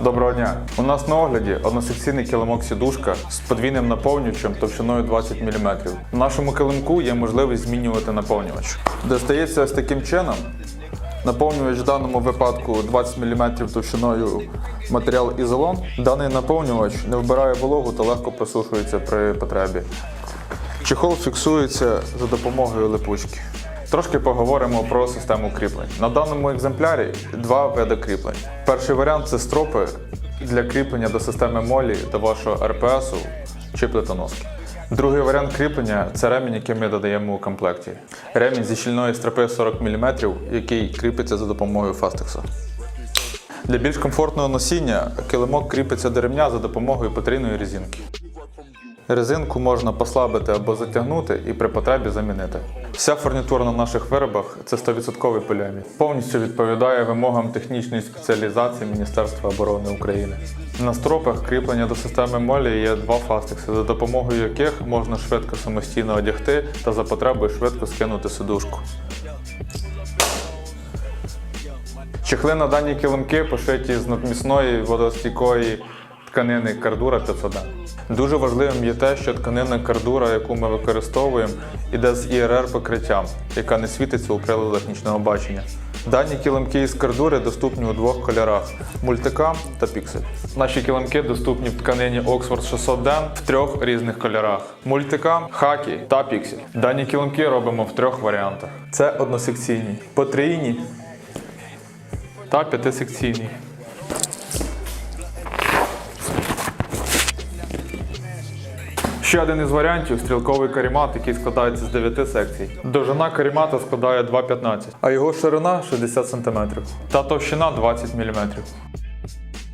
Доброго дня! У нас на огляді односекційний килимок сідушка з подвійним наповнювачем товщиною 20 мм. В нашому килимку є можливість змінювати наповнювач. Достається ось таким чином. Наповнювач в даному випадку 20 мм товщиною матеріал ізолон. Даний наповнювач не вбирає вологу та легко просушується при потребі. Чехол фіксується за допомогою липучки. Трошки поговоримо про систему кріплень. На даному екземплярі два види кріплень. Перший варіант це стропи для кріплення до системи молі до вашого РПСу чи плитоноски. Другий варіант кріплення це ремінь, який ми додаємо у комплекті. Ремінь зі щільної стропи 40 мм, який кріпиться за допомогою фастекса. Для більш комфортного носіння килимок кріпиться до ремня за допомогою потрійної резинки. Резинку можна послабити або затягнути і при потребі замінити. Вся фурнітура на наших виробах це 100% поліамід. Повністю відповідає вимогам технічної спеціалізації Міністерства оборони України. На стропах кріплення до системи молі є два фастекси, за допомогою яких можна швидко самостійно одягти та за потребою швидко скинути сидушку. Чехли на дані килимки пошиті з надмісної водостійкої тканини кардура 500 Дуже важливим є те, що тканина кардура, яку ми використовуємо, іде з ІРР покриттям, яка не світиться у приладах нічного бачення. Дані килимки із кардури доступні у двох кольорах мультикам та піксель. Наші килимки доступні в тканині Oxford 600 Den в трьох різних кольорах: мультикам, хакі та піксель. Дані килимки робимо в трьох варіантах: це односекційні, потрійні та п'ятисекційний. Ще один із варіантів стрілковий карімат, який складається з 9 секцій. Довжина карімата складає 2,15, а його ширина 60 см та товщина 20 мм.